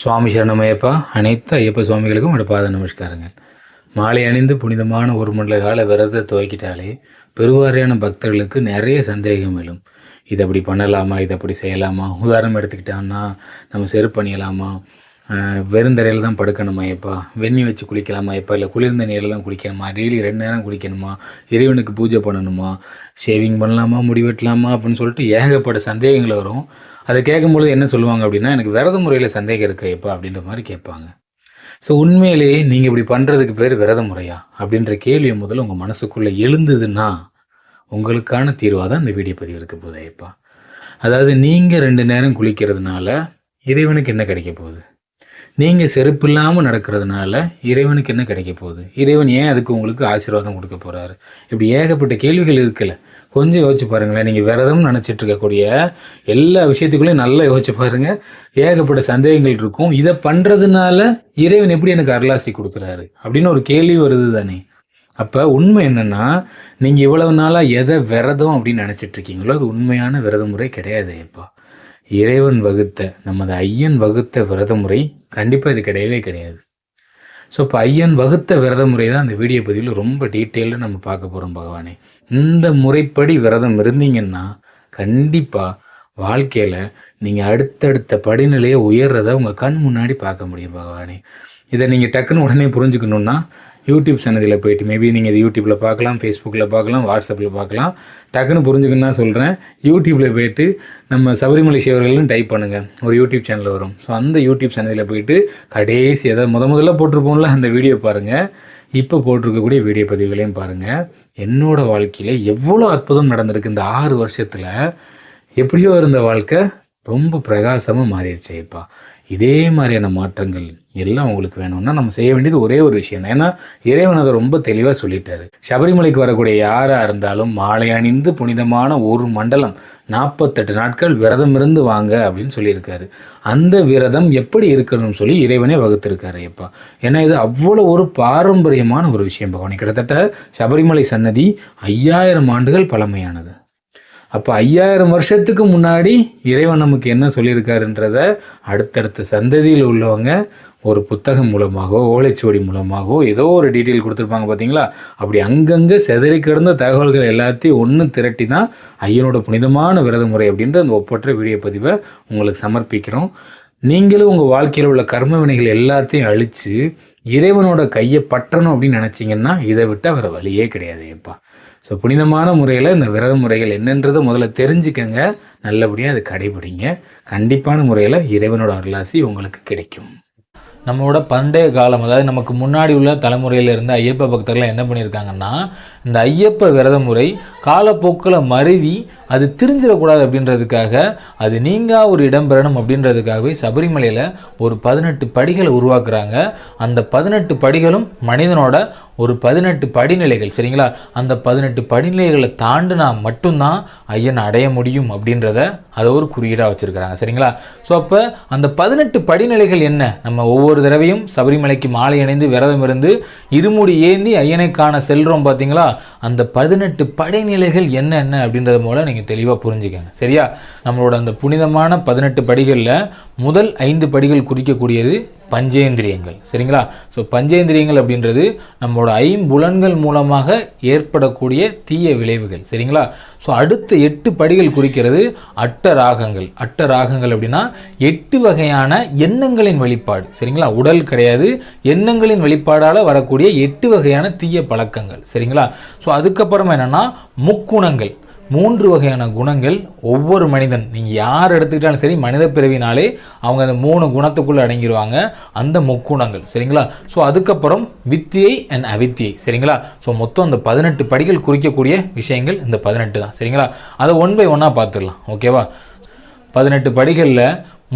சுவாமி சரணமயப்பா அனைத்து ஐயப்ப சுவாமிகளுக்கும் என்னோட பாத நமஸ்காரங்கள். மாலை அணிந்து புனிதமான ஒரு மண்டல கால விரதத்தை துவக்கிட்டாலே பெருவாரியான பக்தர்களுக்கு நிறைய சந்தேகம் எழும். இது அப்படி பண்ணலாமா? இது அப்படி செய்யலாமா? உதாரணம் எடுத்துக்கிட்டான்னா நம்ம செருப்பு பண்ணிடலாமா வெறுந்தரையில் தான் படுக்கணுமா ஐயப்பா? வெந்நி வச்சு குளிக்கலாமா ஐயப்பா? இல்லை குளிர்ந்த நீரில் தான் குளிக்கணுமா? டெய்லி ரெண்டு நேரம் குளிக்கணுமா? இறைவனுக்கு பூஜை பண்ணணுமா? ஷேவிங் பண்ணலாமா? முடி வெட்டலாமா? அப்படின்னு சொல்லிட்டு ஏகப்பட்ட சந்தேகங்கள் வரும். அதை கேட்கும்பொழுது என்ன சொல்லுவாங்க அப்படின்னா எனக்கு விரத முறையில் சந்தேகம் இருக்கு ஐயப்பா அப்படின்ற மாதிரி கேட்பாங்க. ஸோ உண்மையிலேயே நீங்கள் இப்படி பண்ணுறதுக்கு பேர் விரத முறையா? அப்படின்ற கேள்வியை முதல்ல உங்கள் மனசுக்குள்ளே எழுந்ததுன்னா உங்களுக்கான தீர்வாக தான் இந்த வீடியோ பதிவு இருக்க போகுது ஐயப்பா. அதாவது நீங்கள் ரெண்டு நேரம் குளிக்கிறதுனால இறைவனுக்கு என்ன கிடைக்க போகுது? நீங்கள் செருப்பு இல்லாமல் நடக்கிறதுனால இறைவனுக்கு என்ன கிடைக்க போகுது? இறைவன் ஏன் அதுக்கு உங்களுக்கு ஆசீர்வாதம் கொடுக்க போகிறாரு இப்படி ஏகப்பட்ட கேள்விகள் இருக்கல கொஞ்சம் யோசிச்சு பாருங்களேன். நீங்கள் விரதம்னு நினச்சிட்டு இருக்கக்கூடிய எல்லா விஷயத்துக்குள்ளேயும் நல்லா யோசிச்சு பாருங்கள் ஏகப்பட்ட சந்தேகங்கள் இருக்கும். இதை பண்ணுறதுனால இறைவன் எப்படி எனக்கு அருளாசி கொடுக்குறாரு? அப்படின்னு ஒரு கேள்வி வருது தானே. அப்போ உண்மை என்னென்னா நீங்கள் இவ்வளவு நாளாக எதை விரதம் அப்படின்னு நினச்சிட்டு இருக்கீங்களோ அது உண்மையான விரத முறை கிடையாது இப்போ இறைவன் வகுத்த நமது ஐயன் வகுத்த விரத முறை கண்டிப்பாக இது கிடையவே கிடையாது. ஸோ இப்போ ஐயன் வகுத்த விரத முறை தான் அந்த வீடியோ பதிவில் ரொம்ப டீட்டெயிலில் நம்ம பார்க்க போகிறோம் பகவானே. இந்த முறைப்படி விரதம் இருந்தீங்கன்னா கண்டிப்பாக வாழ்க்கையில் நீங்கள் அடுத்தடுத்த படிநிலையை உயர்றதை உங்கள் கண் முன்னாடி பார்க்க முடியும் பகவானே. இதை நீங்கள் டக்குன்னு உடனே புரிஞ்சுக்கணுன்னா யூடியூப் சன்னதியில் போயிட்டு மேபி நீங்கள் இது யூடியூப்பில் பார்க்கலாம் ஃபேஸ்புக்கில் பார்க்கலாம் வாட்ஸ்அப்பில் பார்க்கலாம். டக்குன்னு புரிஞ்சுக்கணும்னா சொல்கிறேன் யூடியூப்பில் போயிட்டு நம்ம சபரிமலை சேவர்கள்னு டைப் பண்ணுங்கள் ஒரு யூடியூப் சேனல் வரும். ஸோ அந்த யூடியூப் சன்னதியில் போயிட்டு கடைசி எதாவது முத முதல்ல போட்டிருப்போம்ல அந்த வீடியோ பாருங்கள் இப்போ போட்டிருக்கக்கூடிய வீடியோ பதிவுகளையும் பாருங்கள் என்னோடய வாழ்க்கையில் எவ்வளோ அற்புதம் நடந்திருக்கு இந்த ஆறு வருஷத்தில். எப்படியோ இருந்த வாழ்க்கை ரொம்ப பிரகாசமாக மாறிடுச்சு இப்பா இதே மாதிரியான மாற்றங்கள் எல்லாம் உங்களுக்கு வேணும்னா நம்ம செய்ய வேண்டியது ஒரே ஒரு விஷயம் தான். ஏன்னா இறைவன் அதை ரொம்ப தெளிவாக சொல்லிட்டாரு. சபரிமலைக்கு வரக்கூடிய யாராக இருந்தாலும் மாலை அணிந்து புனிதமான ஒரு மண்டலம் நாற்பத்தெட்டு நாட்கள் விரதம் இருந்து வாங்க அப்படின்னு சொல்லியிருக்காரு. அந்த விரதம் எப்படி இருக்கணும்னு சொல்லி இறைவனே வகுத்திருக்காரு இப்போ ஏன்னா இது அவ்வளோ ஒரு பாரம்பரியமான ஒரு விஷயம் பகவானி. கிட்டத்தட்ட சபரிமலை சன்னதி ஐயாயிரம் ஆண்டுகள் பழமையானது. அப்போ ஐயாயிரம் வருஷத்துக்கு முன்னாடி இறைவன் நமக்கு என்ன சொல்லியிருக்காருன்றத அடுத்தடுத்த சந்ததியில் உள்ளவங்க ஒரு புத்தகம் மூலமாகவோ ஓலைச்சுவடி மூலமாகவோ ஏதோ ஒரு டீட்டெயில் கொடுத்துருப்பாங்க பார்த்தீங்களா அப்படி அங்கங்கே செதறி கிடந்த தகவல்கள் எல்லாத்தையும் ஒன்று திரட்டி தான் ஐயனோட புனிதமான விரத முறை அப்படின்ற அந்த ஒப்பற்ற வீடியோ பதிவை உங்களுக்கு சமர்ப்பிக்கிறோம். நீங்களும் உங்கள் வாழ்க்கையில் உள்ள கர்ம வினைகள் எல்லாத்தையும் அழித்து இறைவனோட கையை பற்றணும் அப்படின்னு நினச்சிங்கன்னா இதை விட்டு வேறு வழியே கிடையாது எப்பா ஸோ புனிதமான முறையில் இந்த விரத முறைகள் என்னன்றதை முதல்ல தெரிஞ்சுக்கங்க. நல்லபடியாக அதை கடைபிடிங்க. கண்டிப்பான முறையில் இறைவனோட அருளாசி உங்களுக்கு கிடைக்கும். நம்மளோட பண்டைய காலம் அதாவது நமக்கு முன்னாடி உள்ள தலைமுறையில் இருந்த ஐயப்ப பக்தர்கள் என்ன பண்ணியிருக்காங்கன்னா இந்த ஐயப்ப விரத முறை காலப்போக்கில் மருவி அது திரிஞ்சிடக்கூடாது அப்படின்றதுக்காக அது நீங்கா ஒரு இடம் பெறணும் அப்படின்றதுக்காகவே சபரிமலையில் ஒரு பதினெட்டு படிகளை உருவாக்குறாங்க. அந்த பதினெட்டு படிகளும் மனிதனோட ஒரு பதினெட்டு படிநிலைகள் சரிங்களா? அந்த பதினெட்டு படிநிலைகளை தாண்டினா மட்டும்தான் ஐயன் அடைய முடியும் அப்படின்றத அதை ஒரு குறியீடாக வச்சுருக்கிறாங்க சரிங்களா? ஸோ அப்போ அந்த பதினெட்டு படிநிலைகள் என்ன? நம்ம ஒவ்வொரு தடவையும் சபரிமலைக்கு மாலை அணிந்து விரதம் இருந்து இருமுடி ஏந்தி ஐயனை காண செல்கிறோம் பார்த்தீங்களா அந்த பதினெட்டு படிநிலைகள் என்னென்ன அப்படின்றத மூலம் நீங்கள் தெளிவாக புரிஞ்சுக்கங்க. சரியா? நம்மளோட அந்த புனிதமான பதினெட்டு படிகளில் முதல் ஐந்து படிகள் குறிக்கக்கூடியது பஞ்சேந்திரியங்கள். சரிங்களா? ஸோ பஞ்சேந்திரியங்கள் அப்படின்றது நம்மளோட ஐம்புலன்கள் மூலமாக ஏற்படக்கூடிய தீய விளைவுகள். சரிங்களா? ஸோ அடுத்த எட்டு படிகள் குறிக்கிறது அட்ட ராகங்கள். அட்ட ராகங்கள் அப்படின்னா எட்டு வகையான எண்ணங்களின் வெளிப்பாடு. சரிங்களா? உடல் கிடையாது. எண்ணங்களின் வெளிப்பாடால் வரக்கூடிய எட்டு வகையான தீய பழக்கங்கள். சரிங்களா? ஸோ அதுக்கப்புறமா என்னென்னா முக்குணங்கள். மூன்று வகையான குணங்கள். ஒவ்வொரு மனிதன் நீங்கள் யார் எடுத்துக்கிட்டாலும் சரி மனித பிறவினாலே அவங்க அந்த மூணு குணத்துக்குள்ளே அடங்கிடுவாங்க அந்த முக்குணங்கள். சரிங்களா? ஸோ அதுக்கப்புறம் வித்தியை அண்ட் அவித்தியை. சரிங்களா? ஸோ மொத்தம் அந்த பதினெட்டு படிகள் குறிக்கக்கூடிய விஷயங்கள் இந்த பதினெட்டு தான். சரிங்களா? அதை ஒன் பை ஒன்னாக பார்த்துடலாம். ஓகேவா பதினெட்டு படிகளில்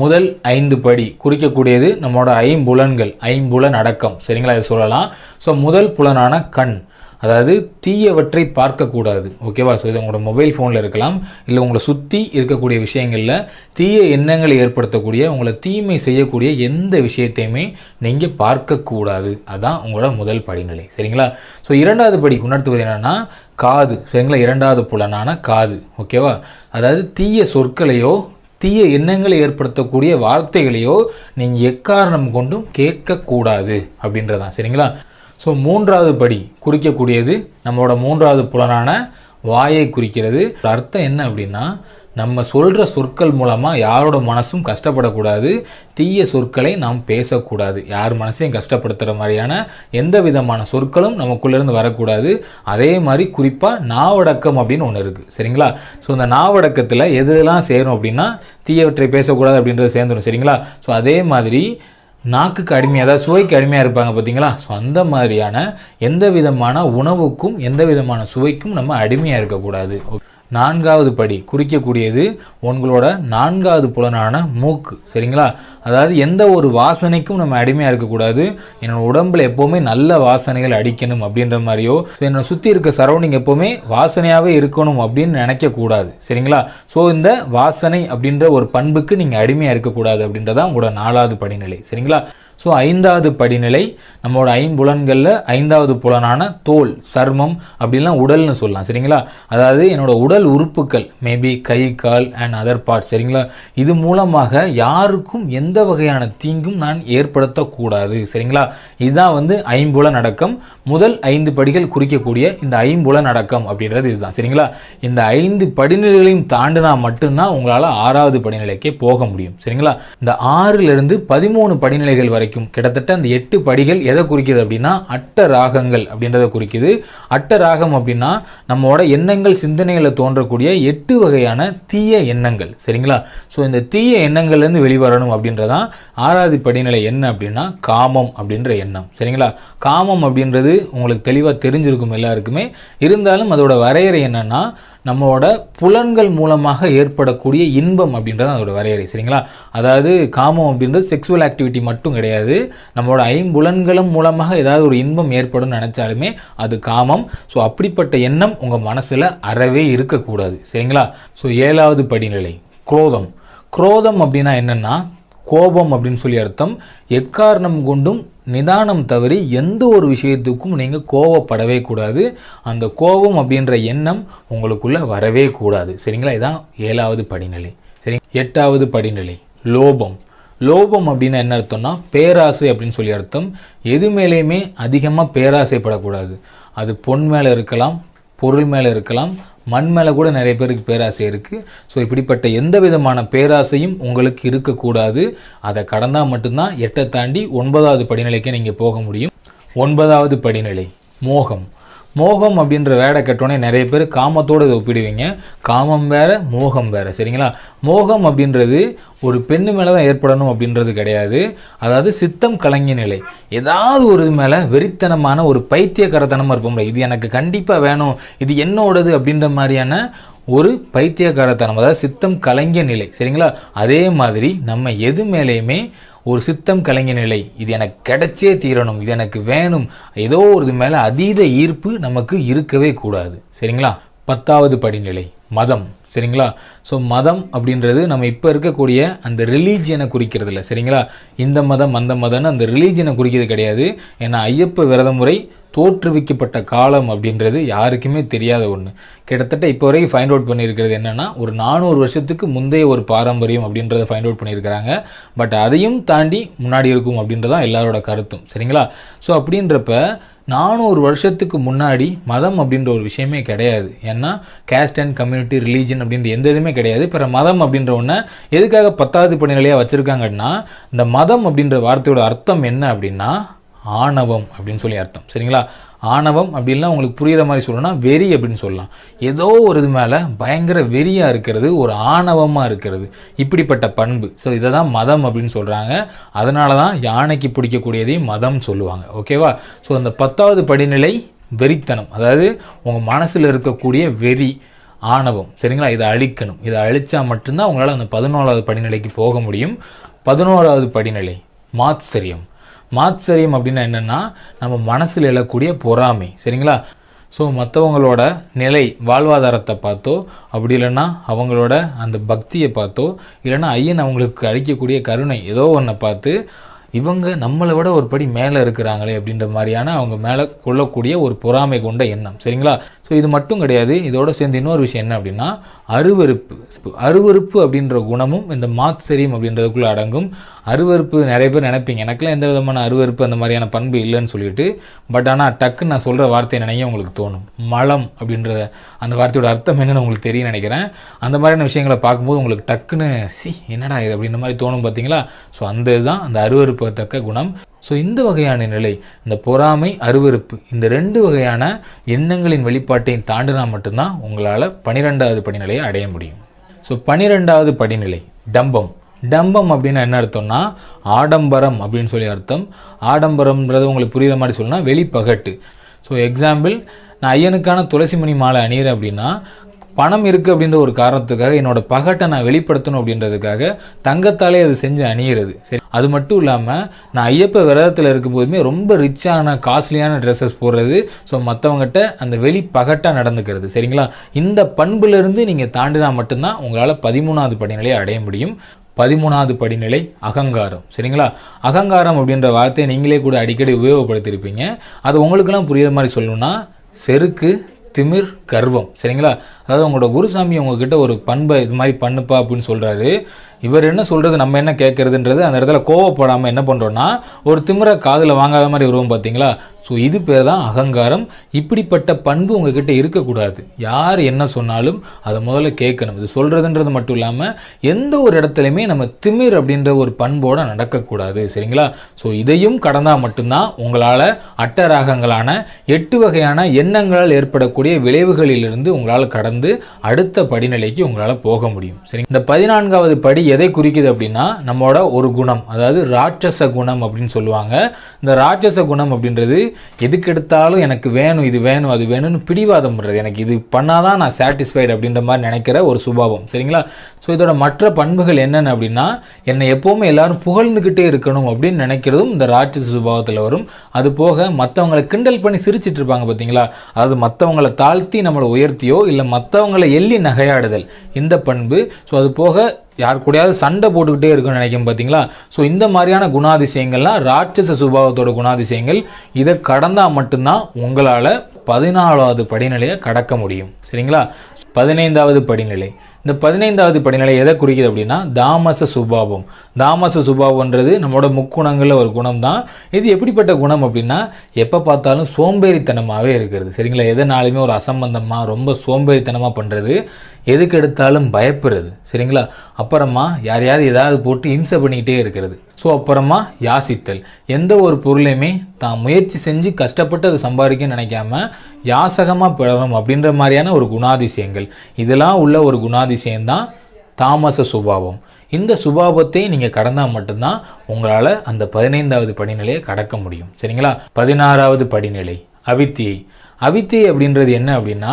முதல் ஐந்து படி குறிக்கக்கூடியது நம்மளோட ஐம்புலன்கள். ஐம்புலன் அடக்கம். சரிங்களா? இதை சொல்லலாம். ஸோ முதல் புலனான கண். அதாவது தீயவற்றை பார்க்கக்கூடாது. ஓகேவா ஸோ இது உங்களோட மொபைல் ஃபோனில் இருக்கலாம். இல்லை உங்களை சுற்றி இருக்கக்கூடிய விஷயங்களில் தீய எண்ணங்களை ஏற்படுத்தக்கூடிய உங்களை தீமை செய்யக்கூடிய எந்த விஷயத்தையுமே நீங்கள் பார்க்கக்கூடாது. அதான் உங்களோட முதல் படிநிலை. சரிங்களா? ஸோ இரண்டாவது படி உணர்த்துவது என்னென்னா காது. சரிங்களா? இரண்டாவது புலனான காது. ஓகேவா அதாவது தீய சொற்களையோ தீய எண்ணங்களை ஏற்படுத்தக்கூடிய வார்த்தைகளையோ நீங்கள் எக்காரணம் கொண்டும் கேட்கக்கூடாது அப்படின்றதான். சரிங்களா? ஸோ மூன்றாவது படி குறிக்கக்கூடியது நம்மளோட மூன்றாவது புலனான வாயை குறிக்கிறது. அர்த்தம் என்ன அப்படின்னா நம்ம சொல்கிற சொற்கள் மூலமாக யாரோட மனசும் கஷ்டப்படக்கூடாது. தீய சொற்களை நாம் பேசக்கூடாது. யார் மனசையும் கஷ்டப்படுத்துகிற மாதிரியான எந்த விதமான சொற்களும் நமக்குள்ளேருந்து வரக்கூடாது. அதே மாதிரி குறிப்பாக நாவடக்கம் அப்படின்னு ஒன்று இருக்குது சரிங்களா? ஸோ இந்த நாவடக்கத்தில் எதெல்லாம் சேரும் அப்படின்னா தீயவற்றை பேசக்கூடாது அப்படின்றது சேர்ந்துடும் சரிங்களா? ஸோ அதே மாதிரி நாக்குக்கு அடிமையாக அதாவது சுவைக்கு அடிமையாக இருப்பாங்க பார்த்தீங்களா ஸோ அந்த மாதிரியான எந்த விதமான உணவுக்கும் எந்த விதமான சுவைக்கும் நம்ம அடிமையாக இருக்கக்கூடாது. நான்காவது படி குறிக்கக்கூடியது உங்களோட நான்காவது புலனான மூக்கு. சரிங்களா? அதாவது எந்த ஒரு வாசனைக்கும் நம்ம அடிமையாக இருக்கக்கூடாது. என்னோட உடம்புல எப்போவுமே நல்ல வாசனைகள் அடிக்கணும் அப்படின்ற மாதிரியோ என்னை என்னோட சுற்றி இருக்க சரௌண்டிங் எப்போவுமே வாசனையாகவே இருக்கணும் அப்படின்னு நினைக்கக்கூடாது. சரிங்களா? ஸோ இந்த வாசனை அப்படின்ற ஒரு பண்புக்கு நீங்கள் அடிமையாக இருக்கக்கூடாது அப்படின்றதான் உங்களோட நாலாவது படிநிலை. சரிங்களா? ஸோ ஐந்தாவது படிநிலை நம்மளோட ஐம்புலன்களில் ஐந்தாவது புலனான தோல் சர்மம் அப்படின்லாம் உடல்னு சொல்லலாம். சரிங்களா? அதாவது என்னோட உடல் உறுப்புகள் மேபி கை கால் அண்ட் அதர் பார்ட்ஸ் சரிங்களா? இது மூலமாக யாருக்கும் எந்த வகையான தீங்கும் நான் ஏற்படுத்தக்கூடாது சரிங்களா? இதுதான் வந்து ஐம்புல நடக்கம். முதல் ஐந்து படிகள் குறிக்கக்கூடிய இந்த ஐம்புல நடக்கம் அப்படின்றது இதுதான் சரிங்களா? இந்த ஐந்து படிநிலைகளையும் தாண்டினா மட்டும்தான் உங்களால் ஆறாவது படிநிலைக்கே போக முடியும் சரிங்களா? இந்த ஆறிலிருந்து பதிமூணு படிநிலைகள் வரைக்கும் கிட்டத்தட்ட அந்த எட்டு படிகள் எதை குறிக்குது அப்படின்னா அட்ட ராகங்கள் அப்படின்றத குறிக்குது. அட்ட ராகம் அப்படின்னா நம்மளோட எண்ணங்கள் சிந்தனைகளை தோன்றக்கூடிய எட்டு வகையான தீய எண்ணங்கள். சரிங்களா? ஸோ இந்த தீய எண்ணங்கள்லேருந்து வெளிவரணும் அப்படின்றதான் ஆறாவது படிநிலை என்ன அப்படின்னா காமம் அப்படின்ற எண்ணம். சரிங்களா? காமம் அப்படின்றது உங்களுக்கு தெளிவாக தெரிஞ்சிருக்கும் எல்லாருக்குமே. இருந்தாலும் அதோட வரையறை என்னன்னா நம்மளோட புலன்கள் மூலமாக ஏற்படக்கூடிய இன்பம் அப்படின்றது அதோட வரையறை சரிங்களா? அதாவது காமம் அப்படின்றது செக்ஸுவல் ஆக்டிவிட்டி மட்டும் கிடையாது. நம்மளோட ஐம்புலன்களும் மூலமாக ஏதாவது ஒரு இன்பம் ஏற்படும் நினச்சாலுமே அது காமம். ஸோ அப்படிப்பட்ட எண்ணம் உங்கள் மனசில் அறவே இருக்கக்கூடாது சரிங்களா? ஸோ ஏழாவது படிநிலை குரோதம். குரோதம் அப்படின்னா என்னென்னா கோபம் அப்படின்னு சொல்லி அர்த்தம். எக்காரணம் கொண்டும் நிதானம் தவறி எந்த ஒரு விஷயத்துக்கும் நீங்கள் கோவப்படவே கூடாது. அந்த கோபம் அப்படின்ற எண்ணம் உங்களுக்குள்ளே வரவே கூடாது. சரிங்களா? இதான் ஏழாவது படிநிலை. சரி எட்டாவது படிநிலை. லோபம். லோபம் அப்படின்னா என்ன அர்த்தம்னா பேராசை அப்படின்னு சொல்லி அர்த்தம். எது மேலேயுமே அதிகமாக பேராசைப்படக்கூடாது. அது பொன் மேலே இருக்கலாம் பொருள் மேலே இருக்கலாம் மண் மேலே கூட நிறைய பேருக்கு பேராசை இருக்குது ஸோ இப்படிப்பட்ட எந்த விதமான பேராசையும் உங்களுக்கு இருக்கக்கூடாது. அதை கடந்தால் மட்டும்தான் எட்டை தாண்டி ஒன்பதாவது படிநிலைக்கு நீங்கள் போக முடியும். ஒன்பதாவது படிநிலை மோகம். மோகம் அப்படின்ற வேடை கட்டோன்னே நிறைய பேர் காமத்தோடு இதை ஒப்பிடுவீங்க. காமம் வேற மோகம் வேற சரிங்களா? மோகம் அப்படின்றது ஒரு பெண்ணு மேலே தான் ஏற்படணும் அப்படின்றது கிடையாது. அதாவது சித்தம் கலங்கிய நிலை. ஏதாவது ஒரு மேலே வெறித்தனமான ஒரு பைத்தியக்காரத்தனமாக இருப்போம்ல. இது எனக்கு கண்டிப்பாக வேணும். இது என்னோடது அப்படின்ற மாதிரியான ஒரு பைத்தியக்காரத்தனம். அதாவது சித்தம் கலங்கிய நிலை சரிங்களா? அதே மாதிரி நம்ம எது மேலேயுமே ஒரு சித்தம் கலைஞ நிலை. இது எனக்கு கிடைச்சே தீரணும். இது எனக்கு வேணும். ஏதோ ஒரு இது மேலே அதீத ஈர்ப்பு நமக்கு இருக்கவே கூடாது. சரிங்களா? பத்தாவது படிநிலை. மதம். சரிங்களா? ஸோ மதம் அப்படின்றது நம்ம இப்போ இருக்கக்கூடிய அந்த ரிலீஜியனை குறிக்கிறது இல்லை சரிங்களா? இந்த மதம் அந்த மதம்னு அந்த ரிலீஜியனை குறிக்கிறது கிடையாது. ஏன்னா ஐயப்ப விரத முறை தோற்றுவிக்கப்பட்ட காலம் அப்படின்றது யாருக்குமே தெரியாத ஒன்று கிட்டத்தட்ட இப்போ வரைக்கும் ஃபைண்ட் அவுட் பண்ணியிருக்கிறது என்னென்னா ஒரு நானூறு வருஷத்துக்கு முந்தைய ஒரு பாரம்பரியம் அப்படின்றத ஃபைண்ட் அவுட் பண்ணியிருக்கிறாங்க. பட் அதையும் தாண்டி முன்னாடி இருக்கும் அப்படின்றதான் எல்லாரோட கருத்தும். சரிங்களா? ஸோ அப்படின்றப்ப நானூறு வருஷத்துக்கு முன்னாடி மதம் அப்படின்ற ஒரு விஷயமே கிடையாது. ஏன்னா கேஸ்ட் அண்ட் கம்யூனிட்டி ரிலீஜன் அப்படின்ற எந்த இதுவுமே கிடையாது. பிற மதம் அப்படின்ற ஒன்று எதுக்காக பத்தாவது படிநிலையாக வச்சுருக்காங்கன்னா இந்த மதம் அப்படின்ற வார்த்தையோட அர்த்தம் என்ன அப்படின்னா ஆணவம் அப்படின்னு சொல்லி அர்த்தம். சரிங்களா? ஆணவம் அப்படின்லாம் உங்களுக்கு புரியுற மாதிரி சொல்லணும்னா வெறி அப்படின்னு சொல்லலாம். ஏதோ ஒரு இது மேலே பயங்கர வெறியாக இருக்கிறது ஒரு ஆணவமாக இருக்கிறது. இப்படிப்பட்ட பண்பு. ஸோ இதை தான் மதம் அப்படின்னு சொல்கிறாங்க அதனால தான் யானைக்கு பிடிக்கக்கூடியதையும் மதம் சொல்லுவாங்க. ஓகேவா ஸோ அந்த பத்தாவது படிநிலை வெறித்தனம். அதாவது உங்கள் மனசில் இருக்கக்கூடிய வெறி ஆணவம். சரிங்களா? இதை அழிக்கணும். இதை அழித்தா மட்டும்தான் உங்களால் அந்த பதினோராவது படிநிலைக்கு போக முடியும். பதினோராவது படிநிலை மாத்சரியம். மாத்சரியம் அப்படின்னா என்னென்னா நம்ம மனசில் எழக்கூடிய பொறாமை. சரிங்களா? ஸோ மற்றவங்களோட நிலை வாழ்வாதாரத்தை பார்த்தோ அப்படி இல்லைன்னா அவங்களோட அந்த பக்தியை பார்த்தோ இல்லைன்னா ஐயன் அவங்களுக்கு அளிக்கக்கூடிய கருணை ஏதோ ஒன்றை பார்த்து இவங்க நம்மளை விட ஒரு படி மேலே இருக்கிறாங்களே அப்படின்ற மாதிரியான அவங்க மேலே கொள்ளக்கூடிய ஒரு பொறாமை கொண்ட எண்ணம். சரிங்களா? ஸோ இது மட்டும் கிடையாது. இதோட சேர்ந்து இன்னொரு விஷயம் என்ன அப்படின்னா அருவருப்பு. அருவருப்பு அப்படின்ற குணமும் இந்த மாத்சரியம் அப்படின்றதுக்குள்ளே அடங்கும். அருவருப்பு நிறைய பேர் நினைப்பீங்க. எனக்குலாம் எந்த விதமான அருவருப்பு அந்த மாதிரியான பண்பு இல்லைன்னு சொல்லிட்டு பட் ஆனால் டக்குன்னு நான் சொல்கிற வார்த்தை நினைக்க உங்களுக்கு தோணும். மலம் அப்படின்ற அந்த வார்த்தையோட அர்த்தம் என்னன்னு உங்களுக்கு தெரியும் நினைக்கிறேன். அந்த மாதிரியான விஷயங்களை பார்க்கும்போது உங்களுக்கு டக்குன்னு சி என்னடா இது? அப்படின்ற மாதிரி தோணும் பார்த்தீங்களா ஸோ அந்த இதுதான் அந்த அருவருப்பத்தக்க குணம். ஸோ இந்த வகையான நிலை இந்த பொறாமை அருவருப்பு இந்த ரெண்டு வகையான எண்ணங்களின் வெளிப்பாட்டையும் தாண்டினா மட்டும்தான் உங்களால் பனிரெண்டாவது படிநிலையை அடைய முடியும். ஸோ பனிரெண்டாவது படிநிலை டம்பம். டம்பம் அப்படின்னு என்ன அர்த்தம்னா ஆடம்பரம் அப்படின்னு சொல்லி அர்த்தம். ஆடம்பரம்ன்றது உங்களுக்கு புரிகிற மாதிரி சொல்லணும்னா வெளிப்பகட்டு. ஸோ எக்ஸாம்பிள் நான் ஐயனுக்கான துளசிமணி மாலை அணியிறேன் அப்படின்னா பணம் இருக்குது அப்படின்ற ஒரு காரணத்துக்காக என்னோட பகட்டை நான் வெளிப்படுத்தணும் அப்படின்றதுக்காக தங்கத்தாலே அது செஞ்சு அணியிறது. சரி அது மட்டும் இல்லாமல் நான் ஐயப்ப விரதத்தில் இருக்கும்போதுமே ரொம்ப ரிச்சான காஸ்ட்லியான ட்ரெஸ்ஸஸ் போடுறது. ஸோ மற்றவங்ககிட்ட அந்த வெளி பகட்டாக நடந்துக்கிறது. சரிங்களா? இந்த பண்புலேருந்து நீங்கள் தாண்டினா மட்டும்தான் உங்களால் பதிமூணாவது படிநிலையை அடைய முடியும். பதிமூணாவது படிநிலை அகங்காரம். சரிங்களா? அகங்காரம் அப்படின்ற வார்த்தையை நீங்களே கூட அடிக்கடி உபயோகப்படுத்தியிருப்பீங்க. அது உங்களுக்கெல்லாம் புரியுற மாதிரி சொல்லணும்னா செருக்கு திமிர் கர்வம். சரிங்களா? அதாவது உங்களோட குருசாமி உங்ககிட்ட ஒரு பண்பை இது மாதிரி பண்ணுப்பா அப்படின்னு சொல்கிறாரு இவர் என்ன சொல்கிறது நம்ம என்ன கேட்குறதுன்றது அந்த இடத்துல கோவப்படாமல் என்ன பண்ணுறோன்னா ஒரு திமிரை காதில் வாங்காத மாதிரி வருவோம் பார்த்தீங்களா ஸோ இது பேர் தான் அகங்காரம். இப்படிப்பட்ட பண்பு உங்ககிட்ட இருக்கக்கூடாது. யார் என்ன சொன்னாலும் அதை முதல்ல கேட்கணும். இது சொல்கிறதுன்றது மட்டும் இல்லாமல் எந்த ஒரு இடத்துலையுமே நம்ம திமிர் அப்படின்ற ஒரு பண்போடு நடக்கக்கூடாது. சரிங்களா? ஸோ இதையும் கடந்தால் மட்டும்தான் உங்களால் அட்டராகங்களான எட்டு வகையான எண்ணங்களால் ஏற்படக்கூடிய விளைவுகளிலிருந்து உங்களால் கடந்து அடுத்த படிநிலைக்கு உங்களால் போக முடியும். சரி இந்த பதினான்காவது படி எதை குறிக்குது அப்படின்னா நம்மளோட ஒரு குணம் அதாவது ராட்சச குணம் அப்படின்னு சொல்லுவாங்க. இந்த ராட்சச குணம் அப்படின்றது எதுக்கு எடுத்தாலும் எனக்கு வேணும் இது வேணும் அது வேணும்னு பிடிவாதம் பண்ணுறது எனக்கு இது பண்ணாதான் நான் சாட்டிஸ்ஃபைடு அப்படின்ற மாதிரி நினைக்கிற ஒரு சுபாவம் சரிங்களா? ஸோ இதோட மற்ற பண்புகள் என்னென்ன அப்படின்னா என்னை எப்போவுமே எல்லாரும் புகழ்ந்துக்கிட்டே இருக்கணும் அப்படின்னு நினைக்கிறதும் இந்த ராட்சச சுபாவத்தில் வரும். அது போக மற்றவங்களை கிண்டல் பண்ணி சிரிச்சிட்டு இருப்பாங்க பார்த்தீங்களா அதாவது மற்றவங்களை தாழ்த்தி நம்மளை உயர்த்தியோ இல்லை மற்றவங்களை எள்ளி நகையாடுதல் இந்த பண்பு. ஸோ அது போக யார் கூடயாவது சண்டை போட்டுக்கிட்டே இருக்குன்னு நினைக்கும் பார்த்தீங்களா ஸோ இந்த மாதிரியான குணாதிசயங்கள்லாம் ராட்சச சுபாவத்தோட குணாதிசயங்கள் இதை கடந்தால் மட்டும்தான் உங்களால் பதினாலாவது படிநிலையை கடக்க முடியும். சரிங்களா? பதினைந்தாவது படிநிலை. இந்த பதினைந்தாவது படிநிலை எதை குறிக்குது அப்படின்னா தாமச சுபாவம். தாமச சுபாவம்ன்றது நம்மளோட முக்குணங்களில் ஒரு குணம் தான் இது எப்படிப்பட்ட குணம் அப்படின்னா எப்போ பார்த்தாலும் சோம்பேறித்தனமாகவே இருக்கிறது. சரிங்களா? எதனாலுமே ஒரு அசம்பந்தமாக ரொம்ப சோம்பேறித்தனமாக பண்ணுறது எதுக்கு எடுத்தாலும் பயப்படுறது. சரிங்களா? அப்புறமா யாரையாவது ஏதாவது போட்டு இம்சை பண்ணிக்கிட்டே இருக்கிறது. ஸோ அப்புறமா யாசித்தல். எந்த ஒரு பொருளையுமே தான் முயற்சி செஞ்சு கஷ்டப்பட்டு அதை சம்பாதிக்க நினைக்காம யாசகமாக பிழறணும் அப்படின்ற மாதிரியான ஒரு குணாதிசயங்கள். இதெல்லாம் உள்ள ஒரு குணாதிசயம்தான் தாமச சுபாவம். இந்த சுபாவத்தை நீங்கள் கடந்தால் மட்டும்தான் உங்களால் அந்த பதினைந்தாவது படிநிலையை கடக்க முடியும். சரிங்களா? பதினாறாவது படிநிலை அவித்தியை. அவித்தை அப்படின்றது என்ன அப்படின்னா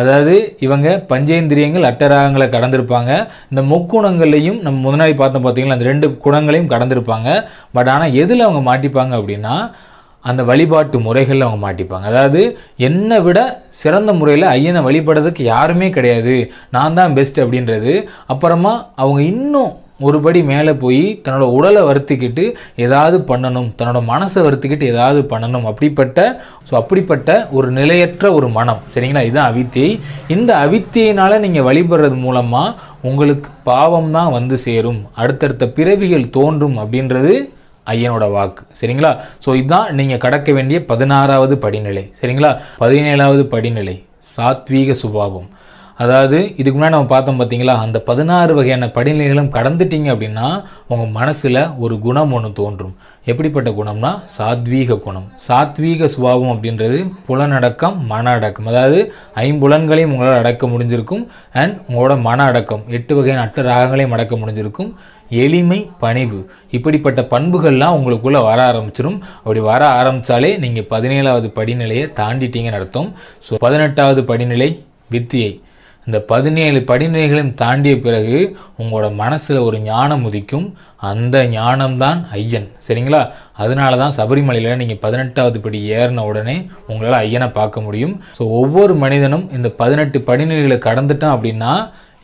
அதாவது இவங்க பஞ்சேந்திரியங்கள் அட்டராகங்களை கடந்திருப்பாங்க. இந்த முக்குணங்களையும் நம்ம முன்னாடி பார்த்தோம் பார்த்தீங்களா அந்த ரெண்டு குணங்களையும் கடந்திருப்பாங்க. பட் ஆனால் எதில் அவங்க மாட்டிப்பாங்க அப்படின்னா அந்த வழிபாட்டு முறைகளில் அவங்க மாட்டிப்பாங்க. அதாவது என்னை விட சிறந்த முறையில் ஐயனை வழிபடுறதுக்கு யாருமே கிடையாது. நான் தான் பெஸ்ட் அப்படின்றது. அப்புறமா அவங்க இன்னும் ஒருபடி மேலே போய் தன்னோட உடலை வருத்திக்கிட்டு ஏதாவது பண்ணணும் தன்னோட மனசை வருத்திக்கிட்டு ஏதாவது பண்ணணும். அப்படிப்பட்ட ஸோ அப்படிப்பட்ட ஒரு நிலையற்ற ஒரு மனம். சரிங்களா? இதுதான் அவித்தியை இந்த அவித்தியினால் நீங்கள் வழிபடுறது மூலமாக உங்களுக்கு பாவம் தான் வந்து சேரும். அடுத்தடுத்த பிறவிகள் தோன்றும் அப்படின்றது ஐயனோட வாக்கு. சரிங்களா? ஸோ இதுதான் நீங்கள் கடக்க வேண்டிய பதினாறாவது படிநிலை. சரிங்களா? பதினேழாவது படிநிலை. சாத்வீக சுபாவம். அதாவது இதுக்கு முன்னாடி நம்ம பார்த்தோம் பார்த்தீங்களா அந்த பதினாறு வகையான படிநிலைகளும் கடந்துட்டீங்க அப்படின்னா உங்கள் மனசில் ஒரு குணம் ஒன்று தோன்றும். எப்படிப்பட்ட குணம்னா சாத்வீக குணம். சாத்வீக சுபாவம் அப்படின்றது புலனடக்கம் மன அடக்கம் அதாவது ஐம்புலன்களையும் உங்களால் அடக்க முடிஞ்சிருக்கும் அண்ட் உங்களோட மன அடக்கம் எட்டு வகையான அட்ட ராகங்களையும் அடக்க முடிஞ்சிருக்கும். எளிமை பணிவு. இப்படிப்பட்ட பண்புகள்லாம் உங்களுக்குள்ளே வர ஆரம்பிச்சிடும் அப்படி வர ஆரம்பித்தாலே நீங்கள் பதினேழாவது படிநிலையை தாண்டிட்டீங்கன்னு அர்த்தம். ஸோ பதினெட்டாவது படிநிலை வித்தியை. இந்த பதினேழு படிநிலைகளையும் தாண்டிய பிறகு உங்களோட மனசில் ஒரு ஞானம் உதிக்கும். அந்த ஞானம்தான் ஐயன். சரிங்களா? அதனால தான் சபரிமலையில் நீங்கள் பதினெட்டாவது படி ஏறின உடனே உங்களால் ஐயனை பார்க்க முடியும். ஸோ ஒவ்வொரு மனிதனும் இந்த பதினெட்டு படிநிலைகளை கடந்துட்டான் அப்படின்னா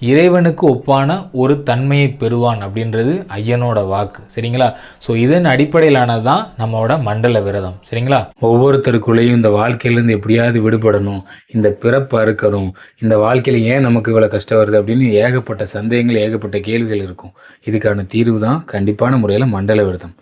இறைவனுக்கு ஒப்பான ஒரு தன்மையை பெறுவான் அப்படின்றது ஐயனோட வாக்கு. சரிங்களா? ஸோ இதன் அடிப்படையிலானது தான் நம்மளோட மண்டல விரதம். சரிங்களா? ஒவ்வொருத்தருக்குள்ளேயும் இந்த வாழ்க்கையிலேருந்து எப்படியாவது விடுபடணும் இந்த பிறப்பு அறுக்கணும் இந்த வாழ்க்கையில் ஏன் நமக்கு இவ்வளோ கஷ்டம் வருது அப்படின்னு ஏகப்பட்ட சந்தேகங்கள் ஏகப்பட்ட கேள்விகள் இருக்கும். இதுக்கான தீர்வு தான் கண்டிப்பான முறையில் மண்டல விரதம்.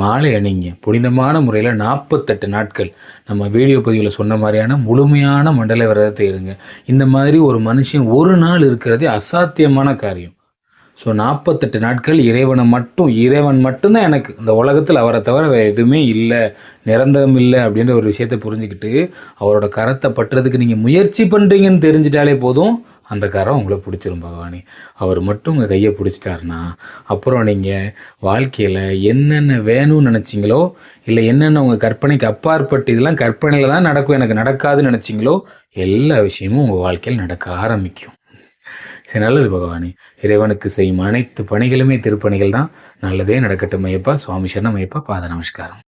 மாலை அணிங்க. புனிதமான முறையில் நாற்பத்தெட்டு நாட்கள் நம்ம வீடியோ பதிவில் சொன்ன மாதிரியான முழுமையான மண்டல விரதத்தை இருங்க. இந்த மாதிரி ஒரு மனுஷன் ஒரு நாள் இருக்கிறதே அசாத்தியமான காரியம். ஸோ நாற்பத்தெட்டு நாட்கள் இறைவனை மட்டும் இறைவன் மட்டும்தான் எனக்கு. இந்த உலகத்தில் அவரை தவிர வேறு எதுவுமே இல்லை நிரந்தரம் இல்லை அப்படின்ற ஒரு விஷயத்தை புரிஞ்சுக்கிட்டு அவரோட கரத்தை பட்டுறதுக்கு நீங்கள் முயற்சி பண்ணுறீங்கன்னு தெரிஞ்சிட்டாலே போதும். அந்த கரம் உங்களை பிடிச்சிரும் பகவானே. அவர் மட்டும் உங்கள் கையை பிடிச்சிட்டாருனா அப்புறம் நீங்கள் வாழ்க்கையில் என்னென்ன வேணும்னு நினச்சிங்களோ இல்லை என்னென்ன உங்கள் கற்பனைக்கு அப்பாற்பட்டு இதெல்லாம் கற்பனையில் தான் நடக்கும் எனக்கு நடக்காதுன்னு நினச்சிங்களோ எல்லா விஷயமும் உங்கள் வாழ்க்கையில் நடக்க ஆரம்பிக்கும். சரி நல்லது பகவானே. இறைவனுக்கு செய்யும் அனைத்து பணிகளுமே திருப்பணிகள் தான். நல்லதே நடக்கட்டும் ஐயப்பா. சுவாமி சரணம் ஐயப்பா. பாத நமஸ்காரம்.